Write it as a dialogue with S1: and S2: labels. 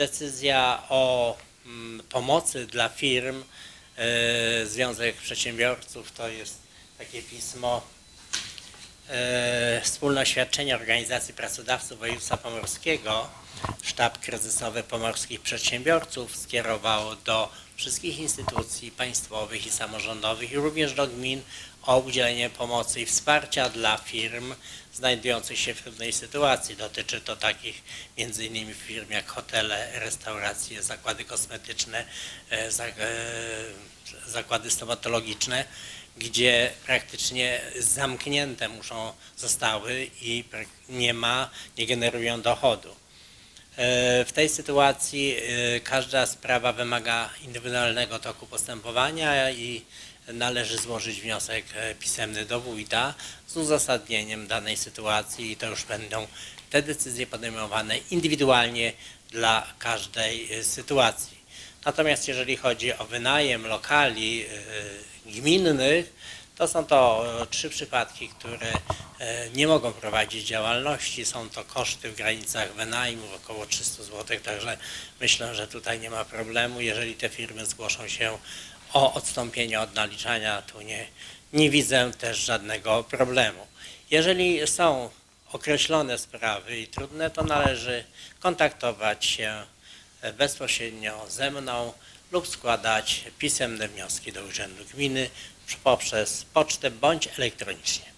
S1: decyzja o mm, pomocy dla firm, e, Związek Przedsiębiorców to jest takie pismo e, Wspólne oświadczenie Organizacji Pracodawców Województwa Pomorskiego. Sztab Kryzysowy Pomorskich Przedsiębiorców skierowało do wszystkich instytucji państwowych i samorządowych i również do gmin o udzielenie pomocy i wsparcia dla firm znajdujących się w trudnej sytuacji. Dotyczy to takich innymi firm jak hotele, restauracje, zakłady kosmetyczne, e, e, zakłady stomatologiczne, gdzie praktycznie zamknięte muszą zostały i nie ma, nie generują dochodu. E, W tej sytuacji każda sprawa wymaga indywidualnego toku postępowania i należy złożyć wniosek e, pisemny do wójta z uzasadnieniem danej sytuacji i to już będą te decyzje podejmowane indywidualnie dla każdej e, sytuacji. Natomiast jeżeli chodzi o wynajem lokali e, gminnych, to są to trzy przypadki, które nie mogą prowadzić działalności. Są to koszty w granicach wynajmu około 300 zł, także myślę, że tutaj nie ma problemu. Jeżeli te firmy zgłoszą się o odstąpienie od naliczania, to nie, nie widzę też żadnego problemu. Jeżeli są określone sprawy i trudne, to należy kontaktować się bezpośrednio ze mną lub składać pisemne wnioski do Urzędu Gminy poprzez pocztę bądź elektronicznie.